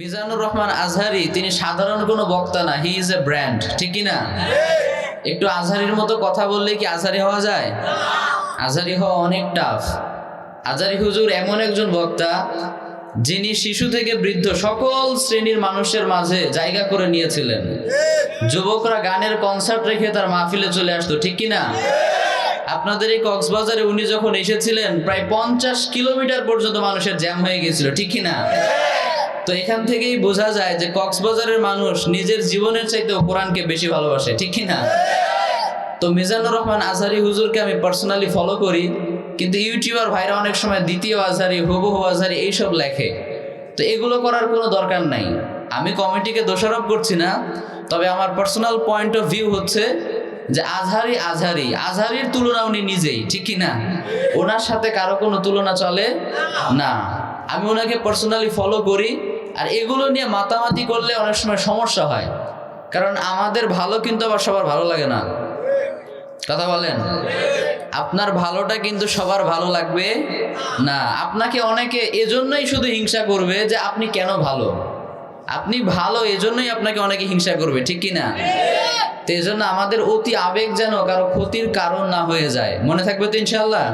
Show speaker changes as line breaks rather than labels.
মিজানুর রহমান আজহারি, তিনি সাধারণ কোনো বক্তা না হি ইজ এ ব্র্যান্ড ঠিক না একটু আজহারির মতো কথা বললে কি আজহারি হওয়া যায়? আজহারি হওয়া অনেক টাফ আজহারি হুজুর এমন একজন বক্তা, যিনি শিশু থেকে বৃদ্ধ, সকল শ্রেণির মানুষের মাঝে জায়গা করে নিয়েছিলেন। যুবকরা গানের কনসার্ট রেখে তার মাহফিলে চলে আসতো, ঠিক কি না আপনাদের এই কক্সবাজারে উনি যখন এসেছিলেন, প্রায় পঞ্চাশ কিলোমিটার পর্যন্ত মানুষের জ্যাম হয়ে গেছিল ঠিক কি না তো এখান থেকেই বোঝা যায় যে কক্সবাজারের মানুষ নিজের জীবনের চাইতেও কোরআনকে বেশি ভালোবাসে, ঠিক কি না তো মিজানুর রহমান আজহারি হুজুরকে আমি পার্সোনালি ফলো করি, কিন্তু ইউটিউবার ভাইরা অনেক সময় দ্বিতীয় আজহারি, হুবহু আজহারি এইসব লেখে। তো এগুলো করার কোনো দরকার নাই। আমি কমিটিকে দোষারোপ করছি না, তবে আমার পার্সোনাল পয়েন্ট অফ ভিউ হচ্ছে যে আজহারি আজহারি, আজহারির তুলনা উনি নিজেই, ঠিক কি না ওনার সাথে কারও কোনো তুলনা চলে না। আমি ওনাকে পার্সোনালি ফলো করি আর এগুলো নিয়ে মাতামাতি করলে অনেক সময় সমস্যা হয়। কারণ আমাদের ভালো কিন্তু আবার সবার ভালো লাগে না। কথা বলেন? আপনার ভালোটা কিন্তু সবার ভালো লাগবে না। আপনাকে অনেকে এজন্যই শুধু হিংসা করবে যে আপনি কেন ভালো? আপনি ভালো এজন্যই আপনাকে অনেকে হিংসা করবে, ঠিক কি না তো এই জন্য আমাদের অতি আবেগ যেন কারও ক্ষতির কারণ না হয়ে যায়। মনে থাকবে তো ইনশাল্লাহ